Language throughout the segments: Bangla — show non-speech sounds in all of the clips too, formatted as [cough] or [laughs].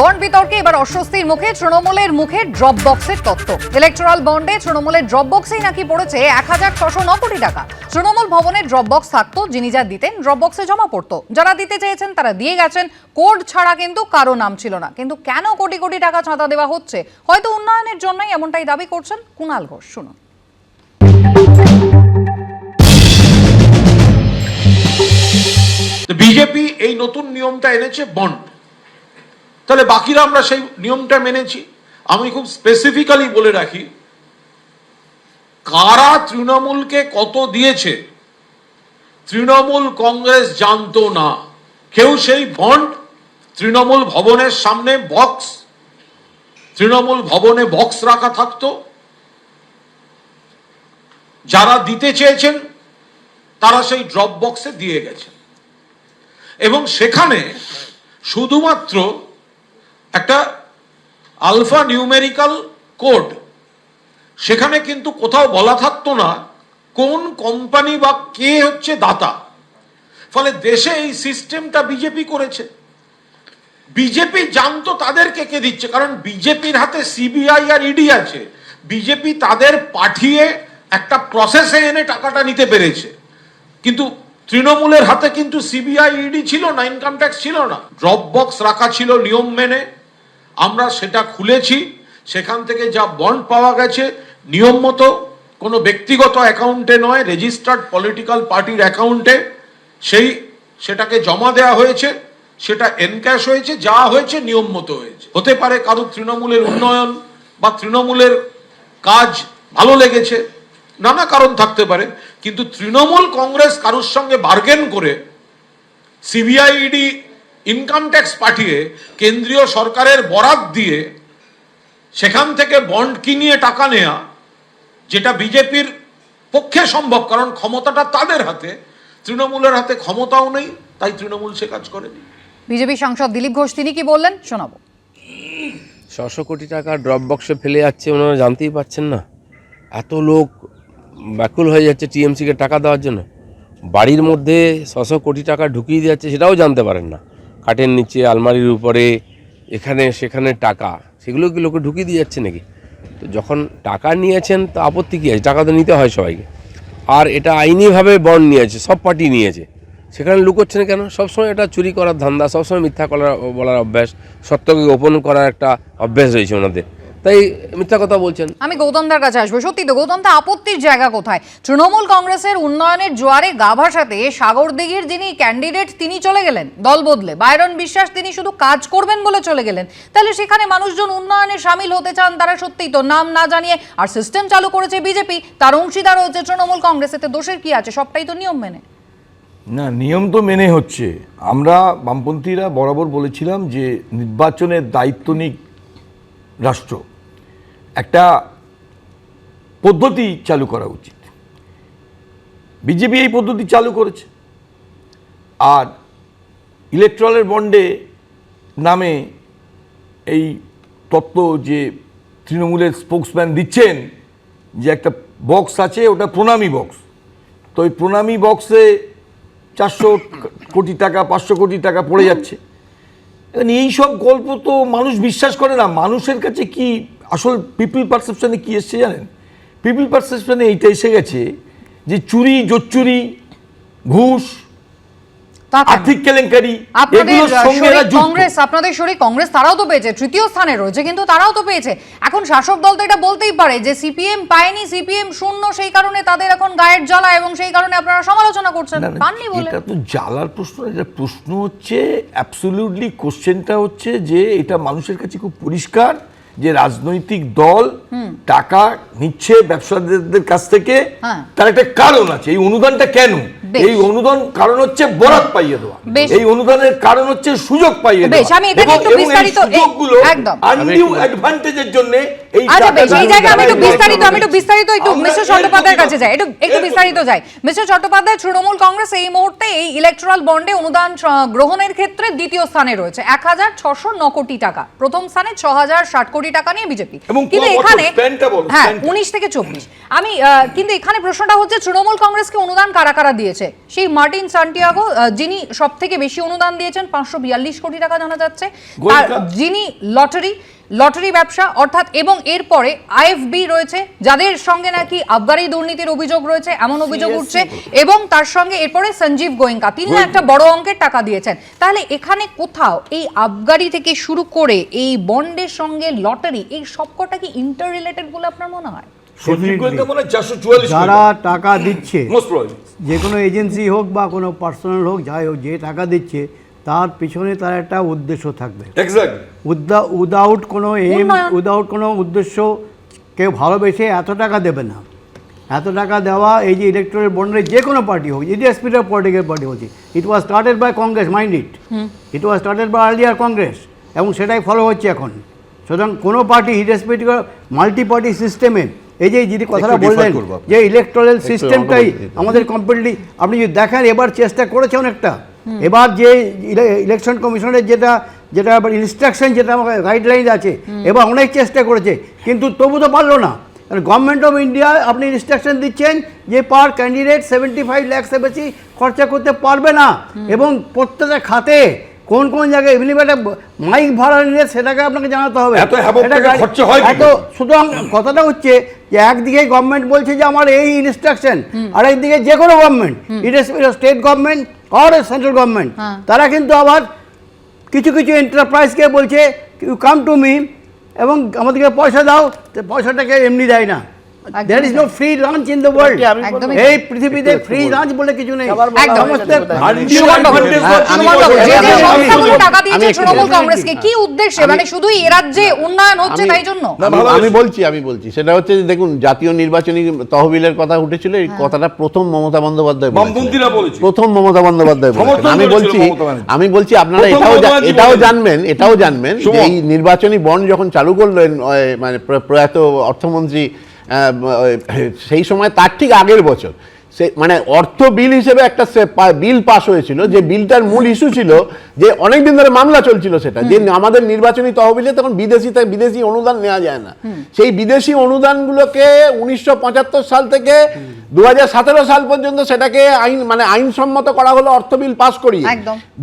বন্ড বিতর্কে এবার অস্বস্তির মুখে, তৃণমূলের মুখে ড্রপ বক্সের তত্ত্ব ইলেকট্রাল বন্ডে তৃণমূলের ড্রপ বক্সেই নাকি পড়েছে এক হাজার ছশো ন কোটি টাকা। তৃণমূল ভবনে ড্রপ বক্স থাকতো, যিনি যা দিতেন ড্রপ বক্সে জমা পড়তো। যারা দিতে চেয়েছেন তারা দিয়ে গেছেন। কোড ছাড়া কিন্তু কারও নাম ছিল না। কিন্তু কেন কোটি কোটি টাকা চাঁদা দেওয়া হচ্ছে? হয়তো উন্নয়নের জন্যই এমনটাই দাবি করছেন কুণাল ঘোষ। শুনুন। বিজেপি এই নতুন নিয়মটা এনেছে বন্ড। তাহলে বাকিরা আমরা সেই নিয়মটা মেনেছি। আমি খুব স্পেসিফিক্যালি বলে রাখি, কারা তৃণমূলকে কত দিয়েছে, তৃণমূল কংগ্রেস জানতো না। কেউ সেই বন্ড তৃণমূল ভবনের সামনে বক্স তৃণমূল ভবনে বক্স রাখা থাকতো। যারা দিতে চেয়েছেন, তারা সেই ড্রপ বক্সে দিয়ে গেছেন। এবং সেখানে শুধুমাত্র একটা আলফা নিউমেরিক্যাল কোড সেখানে কিন্তু কোথাও বলা থাকতো না কোন কোম্পানি বা কে হচ্ছে দাতা। ফলে দেশে এই সিস্টেমটা বিজেপি করেছে। বিজেপি জানতো তাদেরকে কে দিচ্ছে, কারণ বিজেপির হাতে সিবিআই আর ইডি আছে। বিজেপি তাদের পাঠিয়ে একটা প্রসেসে এনে টাকাটা নিতে পেরেছে। কিন্তু তৃণমূলের হাতে কিন্তু সিবিআই ইডি ছিল না ইনকাম ট্যাক্স ছিল না। ড্রপ বক্স রাখা ছিল নিয়ম মেনে। আমরা সেটা খুলেছি, সেখান থেকে যা বন্ড পাওয়া গেছে, নিয়ম মতো, কোনো ব্যক্তিগত অ্যাকাউন্টে নয় রেজিস্টার্ড পলিটিক্যাল পার্টির অ্যাকাউন্টে সেই, সেটাকে জমা দেওয়া হয়েছে, সেটা এনক্যাশ হয়েছে, যা হয়েছে নিয়ম মতো হয়েছে। হতে পারে কারও তৃণমূলের উন্নয়ন বা তৃণমূলের কাজ ভালো লেগেছে, নানা কারণ থাকতে পারে, কিন্তু তৃণমূল কংগ্রেস কারোর সঙ্গে বার্গেন করে সিবিআই ইডি ইনকাম ট্যাক্স পাঠিয়ে কেন্দ্রীয় সরকারের বরাত দিয়ে সেখান থেকে বন্ড কিনিয়ে টাকা নেয়া যেটা বিজেপির পক্ষে সম্ভব কারণ ক্ষমতাটা তাদের হাতে তৃণমূলের হাতে ক্ষমতাও নেই তাই তৃণমূল সে কাজ করেনি। বিজেপি সাংসদ দিলীপ ঘোষ তিনি কি বললেন? শোনাবো। ছশো কোটি টাকা ড্রপ বক্সে ফেলে যাচ্ছে ওনারা জানতেই পারছেন না। এত লোক ব্যাকুল হয়ে যাচ্ছে টিএমসিকে টাকা দেওয়ার জন্য। বাড়ির মধ্যে ছশো কোটি টাকা ঢুকিয়ে দিচ্ছে সেটাও জানতে পারেন না। খাটের নিচে, আলমারির উপরে, এখানে, সেখানে টাকা। সেগুলো কি লোকে ঢুকিয়ে দিয়ে যাচ্ছে নাকি? তো যখন টাকা নিয়েছেন, তো আপত্তি কী আছে? টাকা তো নিতে হয় সবাইকে। আর এটা আইনিভাবে বন্ড নিয়েছে, সব পার্টি নিয়েছে। সেখানে লুকোচ্ছে না কেন? সবসময় এটা চুরি করার ধান্দা, সবসময় মিথ্যা করার বলার অভ্যাস, সত্যকে গোপন করার একটা অভ্যাস রয়েছে ওনাদের। তাই মিথ্যা কথা বলছেন। আমি গৌতমদার কাছে আসব। সত্যি তো গৌতমদা আপত্তির জায়গা কোথায়? তৃণমূল কংগ্রেসের উন্নয়নের জোয়ারে গা ভাসাতে সাগর দিঘির যিনি ক্যান্ডিডেট তিনি চলে গেলেন দল বদলে। বাইরন বিশ্বাস তিনি শুধু কাজ করবেন বলে চলে গেলেন। তাহলে সেখানে মানুষজন উন্নয়নে সামিল হতে চান তারা সত্যিই তো নাম না জানিয়ে। আর সিস্টেম চালু করেছে বিজেপি তার অংশীদার হচ্ছে তৃণমূল কংগ্রেস। এতে দোষের কি আছে? সবটাই তো নিয়ম মেনে। না নিয়ম তো মেনে হচ্ছে। আমরা বামপন্থীরা বরাবর বলেছিলাম যে নির্বাচনের দায়িত্ব নিক রাষ্ট্র। একটা পদ্ধতি চালু করা উচিত। বিজেপি এই পদ্ধতি চালু করেছে। আর ইলেকট্রালের বন্ডে নামে এই তত্ত্ব যে তৃণমূলের স্পোক্সম্যান দিচ্ছেন, যে একটা বক্স আছে, ওটা প্রণামী বক্স তো ওই প্রণামী বক্সে চারশো কোটি টাকা, পাঁচশো কোটি টাকা পড়ে যাচ্ছে। এই সব গল্প তো মানুষ বিশ্বাস করে না। মানুষের কাছে কি আসল পিপল পারসেপশনে কি এসছে জানেন? পিপল পারসেপশনে এইটা এসে গেছে যে চুরি জোচ্চুরি ঘুষ আর্থিক কেলেঙ্কারি। কংগ্রেস আপনাদের শরিক কংগ্রেস তারাও তো পেয়েছে তৃতীয় স্থানে রয়েছে কিন্তু তারাও তো পেয়েছে। এখন শাসক দল তো এটা বলতেই পারে যে সিপিএম পায়নি সিপিএম শূন্য সেই কারণে তাদের এখন গায়ের জ্বালা এবং সেই কারণে আপনারা সমালোচনা করছেন। পাননি বলে। এটা তো জ্বালার প্রশ্ন এটা প্রশ্ন হচ্ছে অ্যাবসলিউটলি কোশ্চেনটা হচ্ছে যে এটা মানুষের কাছে খুব পরিষ্কার। যে রাজনৈতিক দল টাকা নিচ্ছে ব্যবসাদের কাছ থেকে হ্যাঁ। তার একটা কারণ আছে এই অনুদানটা কেন। এই অনুদান কারণ হচ্ছে বরাত পাইয়ে দেওয়া। এই অনুদানের কারণ হচ্ছে সুযোগ পাইয়ে বেশ, দেওয়া। আমি এখানে একটু বিস্তারিত- সুযোগগুলো একদম। আনডিউ অ্যাডভান্টেজের জন্য এই আচ্ছা বেশ এই জায়গায় আমি একটু বিস্তারিত আমি একটু বিস্তারিত একটু মিস্টার চট্টোপাধ্যায়ের কাছে যাই। একটু একটু বিস্তারিত যাই। মিস্টার চট্টোপাধ্যায় তৃণমূল কংগ্রেস এই মুহূর্তে এই ইলেকট্রাল বন্ডে অনুদান গ্রহণের ক্ষেত্রে দ্বিতীয় স্থানে রয়েছে। এক হাজার ছশো ন কোটি টাকা। প্রথম স্থানে ছ হাজার ষাট কোটি টাকা নিয়ে বিজেপি। এবং কিন্তু এখানে হ্যাঁ উনিশ থেকে চব্বিশ। আমি কিন্তু এখানে প্রশ্নটা হচ্ছে তৃণমূল কংগ্রেসকে অনুদান কারা কারা দিয়েছে? দিয়েছে। সেই মার্টিন সান্টিয়াগো যিনি সব থেকে বেশি অনুদান দিয়েছেন পাঁচশো বিয়াল্লিশ কোটি টাকা জানা যাচ্ছে। যিনি লটারি লটারি ব্যবসা অর্থাৎ এবং এরপরে আইএফবি রয়েছে যাদের সঙ্গে নাকি আবগারি দুর্নীতির অভিযোগ রয়েছে এমন অভিযোগ উঠছে এবং তার সঙ্গে এরপরে সঞ্জীব গোয়েঙ্কা। তিনি একটা বড় অঙ্কের টাকা দিয়েছেন। তাহলে এখানে কোথাও এই আবগারি থেকে শুরু করে এই বন্ডের সঙ্গে লটারি এই সবকটা কি ইন্টার রিলেটেড বলে আপনার মনে হয়? যারা টাকা। দিচ্ছে যে কোনো এজেন্সি হোক বা কোনো পার্সোনাল হোক যাই হোক যে টাকা দিচ্ছে তার পিছনে তার একটা উদ্দেশ্য থাকবে। উইদাউট কোনো এম। উইদাউট কোনো উদ্দেশ্য কেউ ভালোবেসে এত টাকা দেবে না। এত টাকা দেওয়া এই যে ইলেকট্রাল বন্ডের যে কোনো পার্টি হোক ইডিএসপির পলিটিক্যাল পার্টি হচ্ছে it was started by Congress mind it it was started by earlier Congress এবং সেটাই ফলো হচ্ছে এখন। সুতরাং কোনো পার্টি ইডিএসপি মাল্টি পার্টি সিস্টেমে এই যে যিনি কথাটা বললেন যে ইলেকট্রাল সিস্টেমটাই। আমাদের কমপ্লিটলি আপনি যদি দেখেন এবার চেষ্টা করেছে অনেকটা। এবার যে ইলেকশন কমিশনের যেটা যেটা ইনস্ট্রাকশন যেটা আমাকে গাইডলাইন আছে এবার অনেক চেষ্টা করেছে কিন্তু তবু তো পারল না। গভর্নমেন্ট অফ ইন্ডিয়া আপনি ইনস্ট্রাকশন দিচ্ছেন যে পার ক্যান্ডিডেট সেভেন্টি ফাইভ ল্যাক্সের বেশি খরচা করতে পারবে না। এবং প্রত্যেকটা খাতে কোন কোন জায়গায় এমনি একটা মাইক ভাড়া নিলে সেটাকে আপনাকে জানাতে হবে। এত হয় সুতরাং কথাটা হচ্ছে যে একদিকে গভর্নমেন্ট বলছে যে আমার এই ইনস্ট্রাকশন আর একদিকে যে কোনো গভর্নমেন্ট স্টেট গভর্নমেন্ট আর সেন্ট্রাল গভর্নমেন্ট। তারা কিন্তু আবার কিছু কিছু এন্টারপ্রাইজকে বলছে ইউ কাম টু মি এবং আমাদেরকে পয়সা দাও। তো পয়সাটাকে এমনি দেয় না। There is no free lunch in the world এই পৃথিবীতে ফ্রি লাঞ্চ বলে কিছু নেই। হ্যাঁ, টাকা দিয়েছে তৃণমূল বলছি। কংগ্রেসকে। কি উদ্দেশ্যে? মানে শুধুই এ রাজ্যে উন্নয়ন হচ্ছে আমি- তাই জন্য? আমি-। বলছি আমি বলছি। সেটা হচ্ছে দেখুন জাতীয় নির্বাচনী তহবিলের কথা উঠেছিল এই কথাটা প্রথম মমতা বন্দ্যোপাধ্যায় বলেছিলেন। প্রথম মমতা বন্দ্যোপাধ্যায়। আমি বলছি আমি বলছি আপনারা এটাও এটাও জানবেন এটাও জানবেন যে এই নির্বাচনী বন্ড যখন চালু করলেন মানে প্রয়াত অর্থমন্ত্রী সেই সময় তার ঠিক আগের বছর। সে মানে অর্থ বিল হিসেবে একটা বিল পাস হয়েছিল যে বিলটার মূল ইস্যু ছিল যে অনেকদিন ধরে মামলা চলছিল সেটা। যে আমাদের নির্বাচনী তহবিলে তখন বিদেশি বিদেশি অনুদান নেওয়া যায় না। সেই বিদেশি অনুদানগুলোকে উনিশশো সাল থেকে দু সাল পর্যন্ত সেটাকে আইন মানে আইনসম্মত করা হলো অর্থ বিল পাস করিয়ে।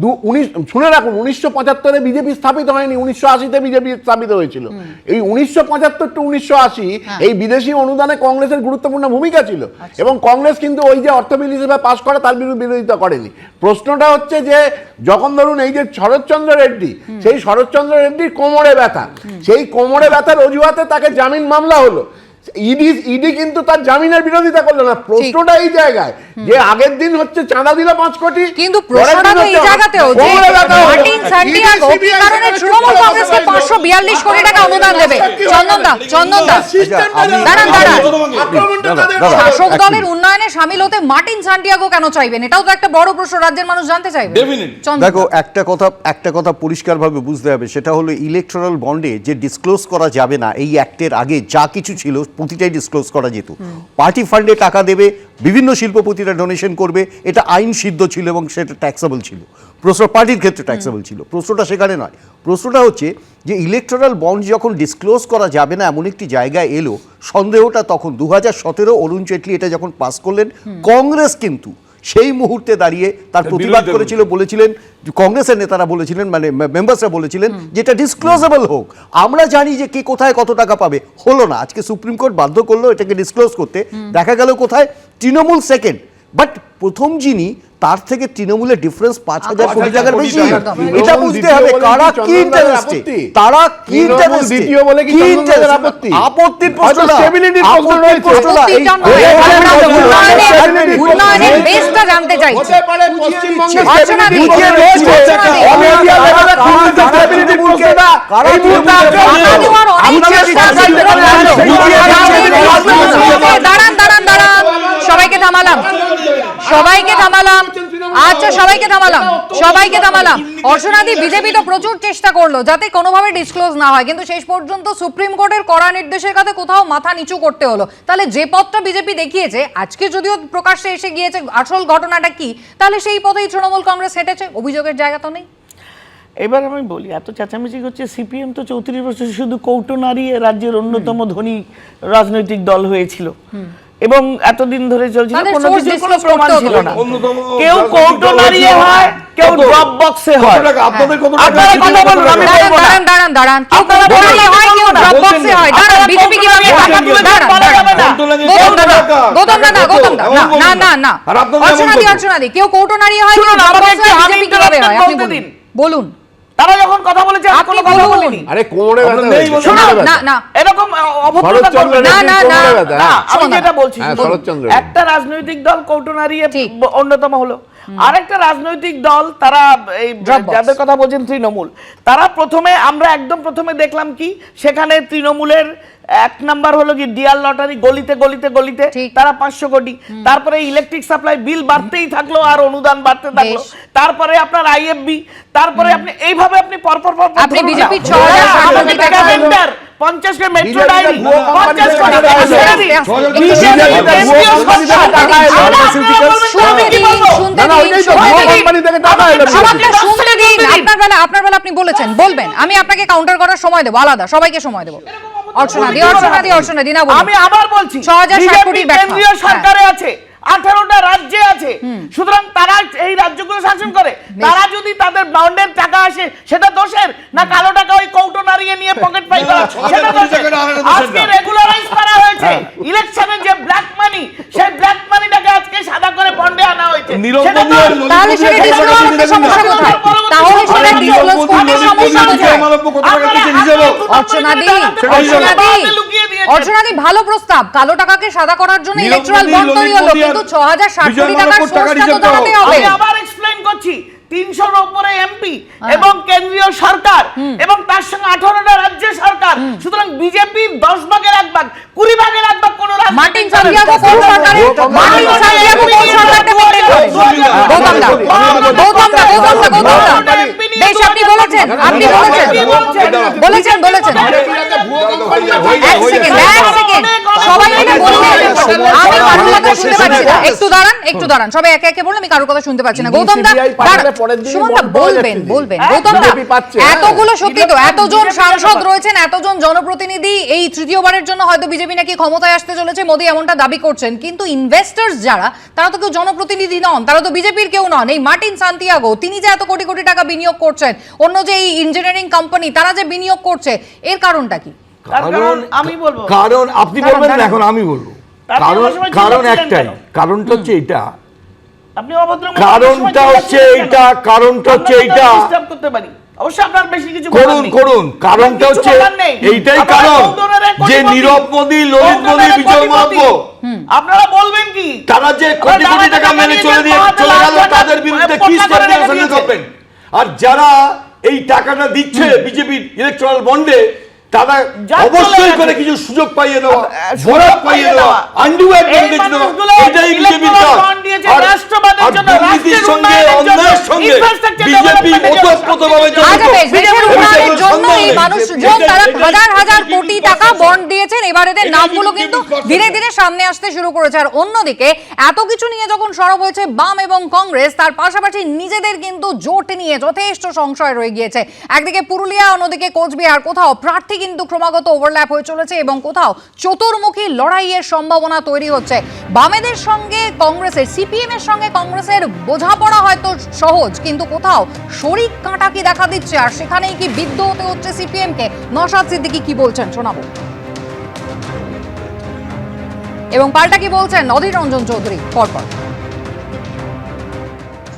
দু উনিশ শুনে রাখুন উনিশশো পঁচাত্তরে বিজেপি স্থাপিত হয়নি উনিশশো আশিতে বিজেপি স্থাপিত হয়েছিল। এই উনিশশো পঁচাত্তর টু উনিশশো আশি এই বিদেশি অনুদানে কংগ্রেসের গুরুত্বপূর্ণ ভূমিকা ছিল। এবং কংগ্রেস কিন্তু ওই যে অর্থ বিল হিসেবে পাশ করে তার বিরুদ্ধে বিরোধিতা করেনি। প্রশ্নটা হচ্ছে যে, যখন ধরুন এই যে শরৎচন্দ্র রেড্ডি, সেই শরৎচন্দ্র রেড্ডির কোমরে ব্যথা। সেই কোমরে ব্যথার অজুহাতে তাকে জামিন মামলা হলো। ইডি ইডি কিন্তু তার জামিনের বিরোধিতা করল না। প্রশ্নটা এই জায়গায় যে আগের দিন হচ্ছে চাঁদা দিল পাঁচ কোটি কিন্তু প্রশ্নটা তো এই জায়গাতেও যে। মার্টিন কি কারণে তৃণমূল কংগ্রেসকে পাঁচশো বিয়াল্লিশ কোটি টাকা অনুদান দেবে। চন্দন দা চন্দন দা। দাঁড়ান, দাঁড়ান। শাসক দলের উন্নয়নে সামিল হতে মার্টিন সান্টিয়াগো কেন চাইবেন? এটাও তো একটা বড় প্রশ্ন রাজ্যের মানুষ জানতে চাইবে। দেখো একটা কথা একটা কথা পরিষ্কারভাবে বুঝতে হবে সেটা হলো ইলেকট্রাল বন্ডে যে ডিসক্লোজ করা যাবে না এই অ্যাক্টের আগে যা কিছু ছিল প্রতিটাই ডিসক্লোজ করা যেত। পার্টি ফান্ডে টাকা দেবে বিভিন্ন শিল্পপতিরা ডোনেশন করবে এটা আইন সিদ্ধ ছিল এবং সেটা ট্যাক্সেবল ছিল। প্রশ্ন পার্টির ক্ষেত্রে ট্যাক্সেবল ছিল। প্রশ্নটা সেখানে নয়। প্রশ্নটা হচ্ছে যে ইলেকট্রাল বন্ড যখন ডিসক্লোজ করা যাবে না এমন একটি জায়গায় এলো সন্দেহটা তখন দু হাজার সতেরো অরুণ জেটলি এটা যখন পাস করলেন কংগ্রেস কিন্তু সেই মুহূর্তে দাঁড়িয়ে তার প্রতিবাদ করেছিল বলেছিলেন কংগ্রেসের নেতারা বলেছিলেন মানে মেম্বার্সরা বলেছিলেন যেটা ডিসক্লোজেবল হোক। আমরা জানি যে কে কোথায় কত টাকা পাবে। হলো না। আজকে সুপ্রিম কোর্ট বাধ্য করল এটাকে ডিসক্লোজ করতে। দেখা গেল কোথায়? তৃণমূল সেকেন্ড বাট প্রথম যিনি তার থেকে তৃণমূলের ডিফারেন্স পাঁচ হাজার কোটি টাকার বেশি। এটা বুঝতে হবে কারা কি ইন্টারেস্টে তারা কি ইন্টারেস্টে দ্বিতীয় বলে কি চন্দনদার আপত্তি? আপত্তির প্রশ্ন আমরা এই- উন্নয়নের- বেসটা জানতে চাইছি হতে পারে পশ্চিমবঙ্গে অর্চনা রয়েছে। অর্চনা দি। All India level এ কারা- কিন্তু কারা stability তৃণমূলকে- প্রশ্নটা কারা এই মুহূর্তে তৃণমূলকে আটকে টাকা আছে। দেওয়ার অনেক আপনারা চেষ্টা টাকা ছিল। দিতে পারেন। দাঁড়ান দাঁড়ান দাঁড়ান সবাইকে থামালাম সবাইকে থামালাম আচ্ছা সবাইকে থামালাম সবাইকে থামালাম বিজেপি তো প্রচুর চেষ্টা করল যাতে কোনোভাবে ডিসক্লোজ না হয়। কিন্তু শেষ পর্যন্ত সুপ্রিম কোর্টের কড়া নির্দেশের কাছে কোথাও মাথা নিচু করতে হলো। তাহলে যে পথটা বিজেপি দেখিয়েছে আজকে যদিও প্রকাশ্যে এসে গিয়েছে আসল ঘটনাটা কি তাহলে সেই পথেই তৃণমূল কংগ্রেস হেঁটেছে। অভিযোগের জায়গা তো নেই। এবার আমি বলি এত চেঁচামেচি করছে সিপিএম তো চৌত্রিশ বছর শুধু কৌটনারী রাজ্যের অন্যতম ধনী রাজনৈতিক দল হয়েছিল। এবং এতদিন ধরে চলছিল কোনো কিছুর কোনো প্রমাণ ছিল না। কেউ কৌটো নাড়িয়ে হয় কেউ ড্রপ বক্সে হয়। আপনাদের কত টাকা? আপনারা কথা বলুন আমি দাঁড়ান বলব না। দাঁড়ান দাঁড়ান দাঁড়ান কেউ কৌটো নাড়িয়ে হয় কেউ না, ড্রপ বক্সে হয়। দাঁড়ান বিজেপি কীভাবে টাকা তুলে দাঁড়ান বলা যাবে না। গৌতম নাড়িয়ে গৌতম দা না গৌতম দা না না না না। আর আপনাদের অর্চনাদি এমন বলুন। অর্চনাদি কেউ কৌটো নাড়িয়ে হয় কেউ ড্রপ বক্সে হয় বিজেপি কীভাবে হয়? আপনি বলুন। বলুন। তারা যখন কথা বলেছে আমি কোনো কথা বলিনি। আরে কোমরে ব্যথা নেই শোনো না না এরকম অভদ্রতা করবে না, না। না, না, আমি যেটা বলছি হ্যাঁ। একটা রাজনৈতিক দল কৌটো নাড়িয়ে ঠিক। ব- অন্যতম হলো। আরেকটা রাজনৈতিক দল তারা এই যাদের কথা বলছেন তৃণমূল তারা প্রথমে আমরা একদম প্রথমে দেখলাম কি সেখানে তৃণমূলের এক নাম্বার হলো কি ডিয়ার লটারি গলিতে গলিতে গলিতে তারা পাঁচশো কোটি। তারপরে ইলেকট্রিক সাপ্লাই বিল বাড়তেই থাকল আর অনুদান বাড়তে থাকল। তারপরে আপনার আইএফবি তারপরে আপনি এইভাবে আপনি পরপর পরপর আপনি ধরুন না। BJP র 6000 হ্যাঁ, কে মেট্রো কোটি। আপনার আপনার বেলা আপনি বলেছেন বলবেন। আমি আপনাকে কাউন্টার করার সময় দেবো আলাদা সবাইকে সময় দেবো। অর্চনা দি অর্চনা দি অর্চনা দি না বলি। আমি আবার বলছি 6000 কোটি টাকা কেন্দ্রীয় হ্যাঁ। সরকারে আছে। আঠারোটা রাজ্যে আছে। সুতরাং তারা এই রাজ্যগুলো শাসন করে। তারা যদি তাদের বাউন্ডের টাকা আসে সেটা দোষের? না কালো টাকা ওই কৌটো নাড়িয়ে নিয়ে পকেট পাই করা? সেটা দোষের। আজকে রেগুলারাইজ করা হয়েছে। ইলেকশনের যে ব্ল্যাক মানি সেই ব্ল্যাক মানিটাকে আজকে সাদা করে বন্ডে আনা হয়েছে। তাহলে সেটা করতে সমস্যা কোথায়? তাহলে সেটা করতে সমস্যা কোথায়। অর্চনাদি ভালো প্রস্তাব। কালো টাকাকে সাদা করার জন্য ইলেকট্রাল বন্ড তৈরি হলো কিন্তু ছ হাজার ষাট বিজয় কোটি টাকার সোর্সটা তো দাঁড়াতে হবে। আমি আবার এক্সপ্লেইন করছি। তিনশোর উপরে এমপি হ্যাঁ। এবং কেন্দ্রীয় সরকার এবং তার সঙ্গে আঠারোটা রাজ্য সরকার। সুতরাং বিজেপির দশ ভাগের এক ভাগ কুড়ি ভাগের এক ভাগ কোন একটু দাঁড়ান একটু দাঁড়ান। সবাই একে একে বলুন আমি কারোর কথা শুনতে পাচ্ছি না। গৌতম দা পরের দিনই সুমন দা বলবেন বলবেন। হ্যাঁ, হ্যাঁ। এতগুলো সত্যি তো এতজন সাংসদ রয়েছেন এতজন জনপ্রতিনিধি এই তৃতীয়বারের জন্য হয়তো বিজেপি নাকি ক্ষমতায় আসতে চলেছে মোদী এমনটা দাবি করছেন। কিন্তু ইনভেস্টার্স যারা তারা তো কেউ জনপ্রতিনিধি নন তারা তো বিজেপির কেউ নন। এই মার্টিন সান্তিয়াগো তিনি যে এত কোটি কোটি টাকা বিনিয়োগ করছেন অন্য যে এই ইঞ্জিনিয়ারিং কোম্পানি তারা যে বিনিয়োগ করছে এর কারণটা কি? কারণ আমি বলব। কারণ আপনি বলবেন এখন আমি বলব। কারণ কারণ একটাই কারণটা হচ্ছে এটা। আপনি অভদ্র কারণটা হচ্ছে এইটা কারণটা হচ্ছে এইটা। করতে পারি। অবশ্যই আপনার বেশি কিছু করুন করুন। কারণটা হচ্ছে এইটাই কারণ যে নীরব মোদী ললিত মোদী বিজয়। মাল্য আপনারা বলবেন কি? তারা যে কোটি কোটি টাকা মেনে চলে দিয়ে চলে গেল তাদের বিরুদ্ধে কি স্টেপ করবেন আর যারা এই টাকাটা দিচ্ছে বিজেপির ইলেকট্রাল বন্ডে তারা অবশ্যই করে কিছু সুযোগ পাইয়ে দেওয়া সুযোগ পাইয়ে দেওয়া। দেওয়া। আন্ডু এই দেওয়া এটাই বিজেপির কাজ। আর- রাষ্ট্রবাদের জন্য, দুর্নীতির সঙ্গে অন্যায়ের সঙ্গে বিজেপি development এর জন্য। ওতপ্রোতভাবে সবকিছু আচ্ছা আর অন্যদিকে এত কিছু নিয়ে যখন সরব হয়েছে বাম এবং কংগ্রেস তার পাশাপাশি নিজেদের কিন্তু জোট নিয়ে যথেষ্ট সংশয় রয়ে গিয়েছে। একদিকে পুরুলিয়া অন্যদিকে কোচবিহার। কোথাও প্রার্থী কিন্তু ক্রমাগত ওভারল্যাপ হয়ে চলেছে এবং কোথাও চতুর্মুখী লড়াইয়ের সম্ভাবনা তৈরি হচ্ছে। বামেদের সঙ্গে কংগ্রেসের, সিপিএম এর সঙ্গে কংগ্রেসের বোঝাপড়া হয়তো সহজ, কিন্তু কোথাও শরিক কাঁটা কি দেখা দিচ্ছে। আর সেখানেই কি বিদ্ধ হতে হচ্ছে সিপিএম কে নসাদ সিদ্দিকি কি বলছেন শোনাবো। এবং পাল্টা কি বলছেন অধীর রঞ্জন চৌধুরী? পরপর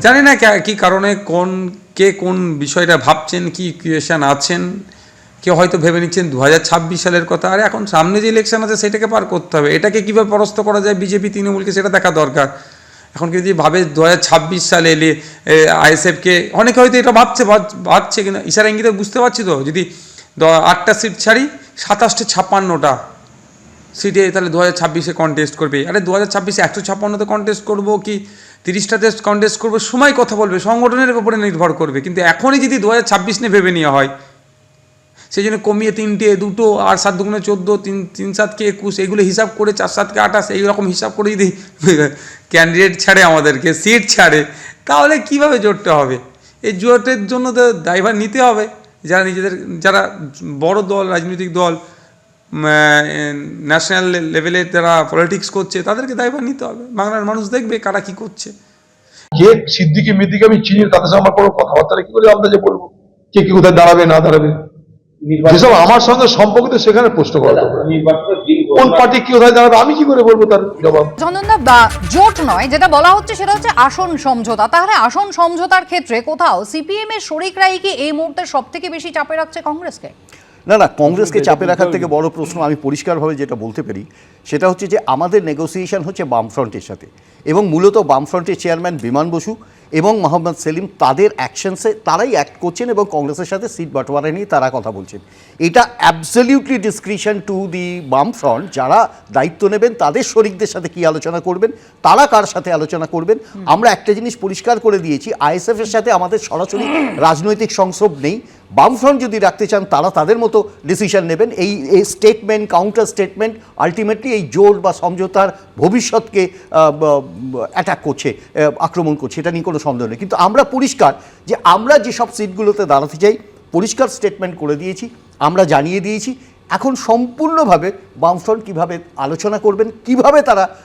জানি না কি কারণে কোন কে কোন বিষয়টা ভাবছেন, কি ইকুয়েশন আছেন? কেউ হয়তো ভেবে নিচ্ছেন দু হাজার ছাব্বিশ সালের কথা। আর এখন সামনে যে ইলেকশন আছে সেটাকে পার করতে হবে। এটাকে কীভাবে পরাস্ত করা যায়? বিজেপি, তৃণমূলকে সেটা দেখা দরকার। এখন যদি ভাবে দু হাজার ছাব্বিশ সালে এলে আইএসএফকে, অনেকে হয়তো এটা ভাবছে, ভাব- ভাবছে, কিন্তু ইশারা ইঙ্গিতে বুঝতে পারছি তো, যদি আটটা সিট ছাড়ি, সাতাশটা ছাপ্পান্নটা সিটে তাহলে দু হাজার ছাব্বিশে কন্টেস্ট করবে। আরে দু হাজার ছাব্বিশে একশো ছাপ্পান্নতে কন্টেস্ট করব কি? তিরিশটাতে কন্টেস্ট করব? সময় কথা বলবে, সংগঠনের উপরে নির্ভর করবে। কিন্তু এখনই যদি দু হাজার ছাব্বিশ নিয়ে ভেবে নেওয়া হয় সেই জন্য কমিয়ে তিনটে, দুটো আর সাত, দুগুণে চোদ্দ, তিন তিন, সাতকে একুশ, এগুলো হিসাব করে চার, সাতকে আঠাশ এইরকম হিসাব করে যদি [laughs] ক্যান্ডিডেট ছাড়ে আমাদেরকে সিট ছাড়ে, তাহলে কীভাবে জোটতে হবে? এই জোটের জন্য তো ড্রাইভার নিতে হবে। যারা নিজেদের, যারা বড় দল, রাজনৈতিক দল ন্যাশনাল লেভেলে যারা পলিটিক্স করছে, তাদেরকে দায়ভার নিতে হবে। বাংলার মানুষ দেখবে কারা কি করছে। কে সিদ্দিকি, মিদ্দিকে, আমি চিনি তাদের সঙ্গে আমার কোনো কথাবার্তা কি করে আমরা যে বলব? কে কি কোথায় দাঁড়াবে, না দাঁড়াবে? যেসব আমার সঙ্গে সম্পর্কিত সেখানে প্রশ্ন করা। কোন পার্টি কি কোথায় দাঁড়াবে? আমি কি করে বলব তার জবাব? চন্দনদা বা জোট নয় যেটা বলা হচ্ছে সেটা হচ্ছে আসন সমঝোতা। তাহলে আসন সমঝোতার ক্ষেত্রে কোথাও সিপিএম এর শরিকরাই কি এই মুহূর্তে সব থেকে বেশি চাপে রাখছে কংগ্রেসকে? না না কংগ্রেসকে চাপে রাখার থেকে বড় প্রশ্ন আমি পরিষ্কারভাবে যেটা বলতে পারি সেটা হচ্ছে যে আমাদের নেগোসিয়েশন হচ্ছে বামফ্রন্টের সাথে। এবং মূলত বামফ্রন্টের চেয়ারম্যান বিমান বসু এবং মোহাম্মদ সেলিম তাদের অ্যাকশনসে তারাই অ্যাক্ট করছেন এবং কংগ্রেসের সাথে সিট বাটোয়ারা নিয়ে তারা কথা বলছেন। এটা অ্যাবসলিউটলি ডিসক্রিশন টু দি বাম ফ্রন্ট যারা দায়িত্ব নেবেন, তাদের শরিকদের সাথে কি আলোচনা করবেন, তারা কার সাথে আলোচনা করবেন, আমরা একটা জিনিস পরিষ্কার করে দিয়েছি আইএসএফ এর সাথে আমাদের সরাসরি রাজনৈতিক সংস্রব নেই বামফ্রন্ট যদি রাখতে চান, তারা তাদের মতো ডিসিশন নেবেন। এই এই স্টেটমেন্ট কাউন্টার স্টেটমেন্ট আলটিমেটলি এই জোট বা সমঝোতার ভবিষ্যৎকে অ্যাটাক করছে আক্রমণ করছে, এটা নিয়ে কোনো সন্দেহ নেই। কিন্তু আমরা পরিষ্কার যে আমরা যেসব সিটগুলোতে দাঁড়াতে চাই, পরিষ্কার স্টেটমেন্ট করে দিয়েছি, আমরা জানিয়ে দিয়েছি এখন সম্পূর্ণভাবে বামফ্রন্ট কীভাবে আলোচনা করবেন কীভাবে তারা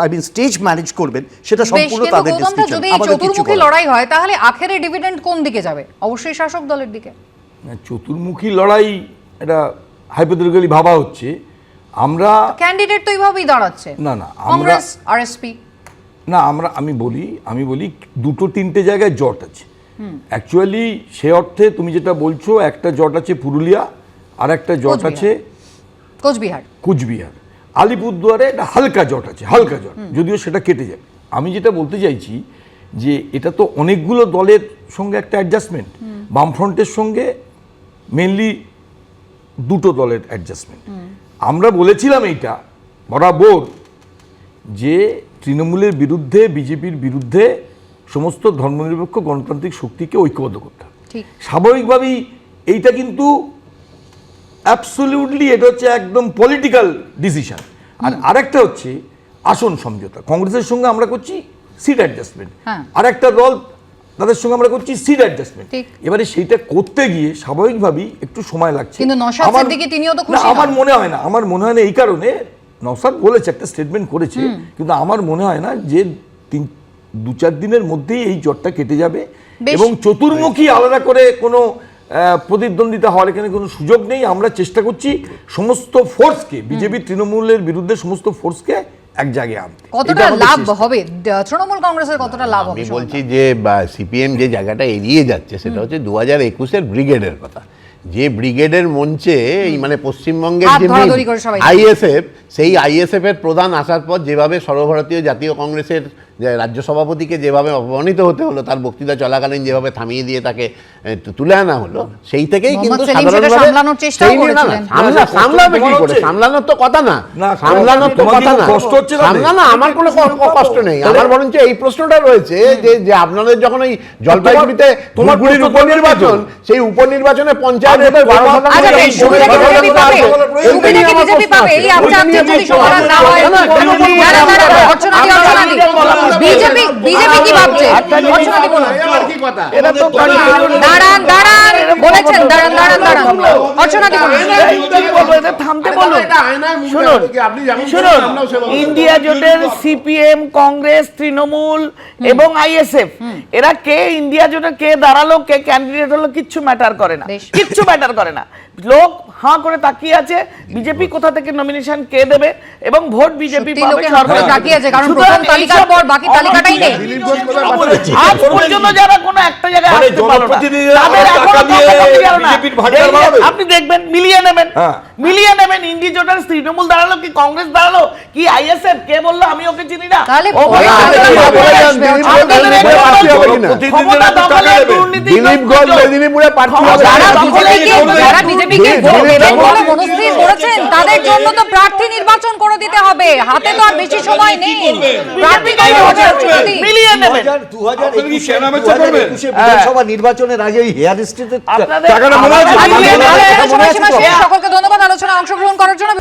আই মিন স্টেজ ম্যানেজ করবেন সেটা সম্পূর্ণ তাদের যদি চতুর্মুখী লড়াই হয় তাহলে আখেরে ডিভিডেন্ড কোন দিকে যাবে? অবশ্যই শাসক দলের দিকে। চতুর্মুখী লড়াই এটা হাইপোথেটিক্যালি ভাবা হচ্ছে। আমরা ক্যান্ডিডেট তো এইভাবেই দাঁড়াচ্ছে। না, না, আমরা- আরএসপি না আমরা আমি বলি আমি বলি দুটো তিনটে জায়গায় জট আছে। অ্যাকচুয়ালি সে অর্থে তুমি যেটা বলছো একটা জট আছে পুরুলিয়া আর একটা জট আছে। কোচবিহার। কুচবিহার। আলিপুরদুয়ারে একটা হালকা জট আছে হালকা জট। যদিও সেটা কেটে যাবে আমি যেটা বলতে চাইছি যে এটা তো অনেকগুলো দলের সঙ্গে একটা অ্যাডজাস্টমেন্ট বামফ্রন্টের সঙ্গে মেনলি দুটো দলের অ্যাডজাস্টমেন্ট আমরা বলেছিলাম এইটা বরাবর যে তৃণমূলের বিরুদ্ধে বিজেপির বিরুদ্ধে সমস্ত ধর্মনিরপেক্ষ গণতান্ত্রিক শক্তিকে ঐক্যবদ্ধ করতে হবে। স্বাভাবিকভাবেই এইটা কিন্তু অ্যাবসলিউটলি এটা হচ্ছে একদম পলিটিক্যাল ডিসিশন আর আরেকটা হচ্ছে আসন সমঝোতা। কংগ্রেসের সঙ্গে আমরা করছি সিট অ্যাডজাস্টমেন্ট। আর একটা দল তাদের সঙ্গে আমরা করছি সিট অ্যাডজাস্টমেন্ট এবারে সেইটা করতে গিয়ে স্বাভাবিকভাবেই একটু সময় লাগছে। কিন্তু নওশাদ আমার- তিনিও তো খুশি আমার মনে হয় না আমার মনে হয় না এই কারণে নওসাদ বলেছে একটা স্টেটমেন্ট করেছে কিন্তু আমার মনে হয় না যে তিন দু চার দিনের মধ্যেই এই জ্বরটা কেটে যাবে এবং চতুর্মুখী আলাদা করে কোনো প্রতিদ্বন্দ্বিতা হওয়ার এখানে কোনো সুযোগ নেই। আমরা চেষ্টা করছি সমস্ত ফোর্সকে বিজেপি তৃণমূলের বিরুদ্ধে সমস্ত ফোর্সকে এক জায়গায় আনতে। কতটা লাভ হবে? তৃণমূল কংগ্রেসের কতটা লাভ হবে? আমি বলছি যে সিপিএম যে জায়গাটা এড়িয়ে যাচ্ছে সেটা হচ্ছে দু হাজার একুশের ব্রিগেডের কথা। যে ব্রিগেডের মঞ্চে এই মানে পশ্চিমবঙ্গের যে আইএসএফ সেই আইএসএফ এর প্রধান আসার পর যেভাবে সর্বভারতীয় জাতীয় কংগ্রেসের যে রাজ্য সভাপতিকে যেভাবে অপমানিত হতে হলো তার বক্তৃতা চলাকালীন যেভাবে থামিয়ে দিয়ে তাকে তুলে আনা হলো সেই থেকেই কিন্তু সামলাবে কি করে সামলানোর তো কথা না সামলানোর তো কথা না কষ্ট হচ্ছে না? সামলা না আমার কোনো কষ্ট নেই আমার বরঞ্চ এই প্রশ্নটা রয়েছে যে যে আপনাদের যখন ওই জলপাইগুড়িতে তোমার উপনির্বাচন সেই উপনির্বাচনে পঞ্চায়েত ভোটের বারো শতাংশ আচ্ছা বিজেপি বিজেপি বলা বলা কি ভাবছে এটা তো দাঁড়ান দাঁড়ান বলেছেন দাঁড়ান দাঁড়ান দাঁড়ান। অর্চনাদি বলুন। থামতে বলুন। শুনুন শুনুন। ইন্ডিয়া জোটের সিপিএম কংগ্রেস তৃণমূল এবং আইএসএফ এরা কে ইন্ডিয়া জোটে কে দাঁড়াল কে ক্যান্ডিডেট হলো কিচ্ছু ম্যাটার করে না। কিচ্ছু ম্যাটার করে না। লোক হাঁ করে তাকিয়ে আছে। বিজেপি কোথা থেকে নমিনেশন কে দেবে? এবং ভোট বিজেপি পাবে লোকে সরকার তাকিয়ে আছে, কারণ প্রথম তালিকার পর বাকি তালিকাটাই নেই। আজ পর্যন্ত যারা কোনো একটা জায়গায় মানে আসতে পারল না। আপনি দেখবেন মিলিয়ে নেবেন। হ্যাঁ। মিলিয়ে নেবেন ইন্ডি জোটের তৃণমূল দাঁড়াল কি কংগ্রেস দাঁড়াল? কি আইএসএফ? কে বলল আমি ওকে চিনি না? কি। দিলীপ দুর্নীতি মেদিনীপুরে প্রার্থী হবে যারা না। বিজেপিকে যারা দেবেন বলে মনস্থির করেছেন তাদের জন্য তো প্রার্থী নির্বাচন করে দিতে হবে হাতে তো আর বেশি সময় নেই প্রার্থী। মিলিয়ে নেবেন? বিধানসভা নির্বাচনের আগে হেয়ার টাকাটা মনে আছে। আলোচনা। সকলকে ধন্যবাদ আলোচনায় অংশগ্রহণ করার জন্য